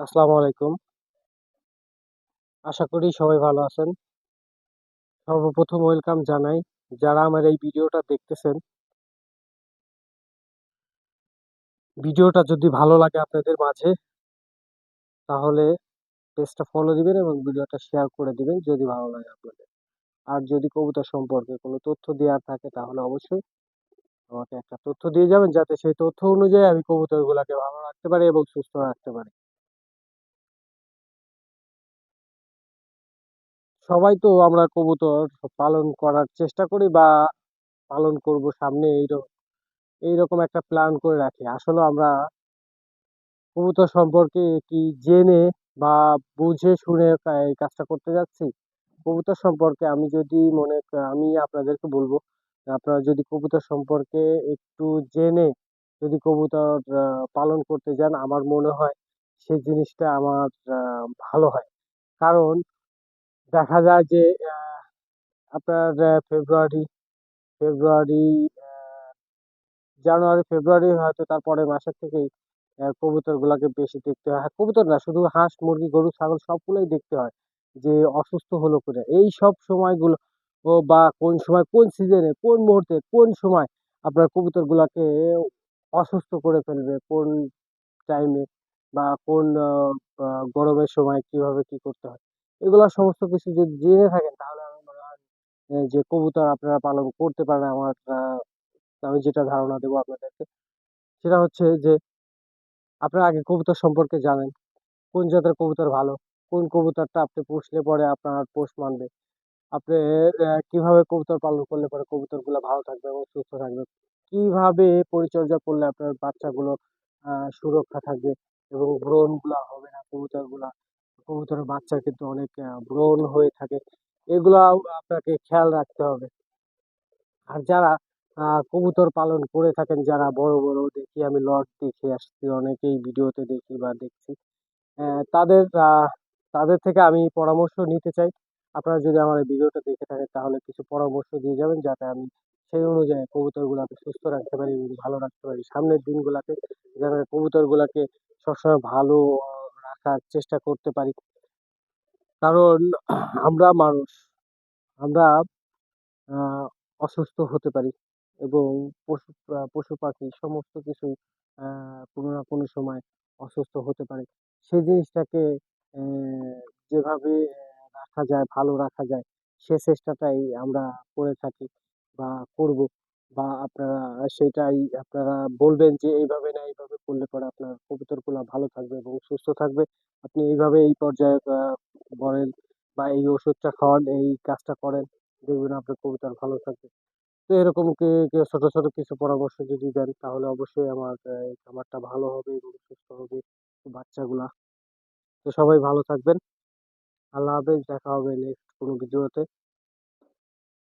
আসসালামু আলাইকুম। আশা করি সবাই ভালো আছেন। সর্বপ্রথম ওয়েলকাম জানাই যারা আমার এই ভিডিওটা দেখতেছেন। ভিডিওটা যদি ভালো লাগে আপনাদের মাঝে, তাহলে পেজটা ফলো দিবেন এবং ভিডিওটা শেয়ার করে দিবেন যদি ভালো লাগে আপনাদের। আর যদি কবিতা সম্পর্কে কোনো তথ্য দেওয়ার থাকে, তাহলে অবশ্যই আমাকে একটা তথ্য দিয়ে যাবেন, যাতে সেই তথ্য অনুযায়ী আমি কবুতরগুলোকে ভালো রাখতে পারি এবং সুস্থ রাখতে পারি। সবাই তো আমরা কবুতর পালন করার চেষ্টা করি বা পালন করব সামনে এইরকম এইরকম একটা প্ল্যান করে রাখি। আসলে আমরা কবুতর সম্পর্কে কি জেনে বা বুঝে শুনে এই কাজটা করতে যাচ্ছি? কবুতর সম্পর্কে আমি যদি মনে আমি আপনাদেরকে বলব, আপনারা যদি কবুতর সম্পর্কে একটু জেনে যদি কবুতর পালন করতে যান, আমার মনে হয় সেই জিনিসটা আমার ভালো হয়। কারণ দেখা যায় যে আপনার ফেব্রুয়ারি ফেব্রুয়ারি জানুয়ারি ফেব্রুয়ারি হয়তো তার পরের মাসের থেকেই আহ, কবুতর গুলাকে বেশি দেখতে হয়। কবুতর না শুধু হাঁস মুরগি গরু ছাগল সবগুলোই দেখতে হয় যে অসুস্থ হলো করে এই সব সময়গুলো ও বা কোন সময় কোন সিজনে কোন মুহূর্তে কোন সময় আপনার কবুতর গুলাকে অসুস্থ করে ফেলবে কোন টাইমে বা কোন গরমের সময় কীভাবে কি করতে হয়। এগুলো সমস্ত কিছু যদি জেনে থাকেন, তাহলে আমার মনে হয় যে কবুতর আপনারা পালন করতে পারেন আমার আমি যেটা ধারণা দেবো আপনাদেরকে, সেটা হচ্ছে যে, আপনারা আগে কবুতর সম্পর্কে জানেন, কোন জাতের কবুতর ভালো, কোন কবুতরটা আপনি পুষলে পরে আপনার পোষ মানবে, আপনি কীভাবে কবুতর পালন করলে পরে কবুতরগুলো ভালো থাকবে এবং সুস্থ থাকবে, কীভাবে পরিচর্যা করলে আপনার বাচ্চাগুলো সুরক্ষা থাকবে এবং ব্রণগুলা হবে না কবুতরগুলা কবুতরের বাচ্চা কিন্তু অনেক ব্রণ হয়ে থাকে। এগুলাও আপনাকে খেয়াল রাখতে হবে। আর যারা কবুতর পালন করে থাকেন, যারা বড় বড়, দেখি আমি লট দেখে আসছি, অনেকেই ভিডিওতে দেখি বা দেখছি তাদের তাদের থেকে আমি পরামর্শ নিতে চাই। আপনারা যদি আমার ভিডিওটা দেখে থাকেন, তাহলে কিছু পরামর্শ দিয়ে যাবেন, যাতে আমি সেই অনুযায়ী কবুতরগুলোকে সুস্থ রাখতে পারি ভালো রাখতে পারি। সামনের দিনগুলোতে যেন কবুতরগুলোকে সবসময় ভালো রাখার চেষ্টা করতে পারি। কারণ আমরা মানুষ, আমরা অসুস্থ হতে পারি এবং পশু পশু পাখি সমস্ত কিছুই কোনো না কোনো সময় অসুস্থ হতে পারে। সেই জিনিসটাকে যেভাবে রাখা যায়, ভালো রাখা যায়, সে চেষ্টাটাই আমরা করে থাকি বা করব বা আপনারা, সেটাই আপনারা বলবেন যে এইভাবে না, এইভাবে করলে পরে আপনার কবুতরগুলো ভালো থাকবে এবং সুস্থ থাকবে। আপনি এইভাবে এই পর্যায়ে বলেন বা এই ওষুধটা খাওয়ান, এই কাজটা করেন, দেখবেন আপনার কবুতর ভালো থাকবে। তো এরকম ছোট ছোট কিছু পরামর্শ যদি দেন, তাহলে অবশ্যই আমার এই খামারটা ভালো হবে এবং সুস্থ হবে বাচ্চাগুলা। তো সবাই ভালো থাকবেন। আল্লাহ হাফেজ, দেখা হবে নেক্সট কোনো ভিডিওতে।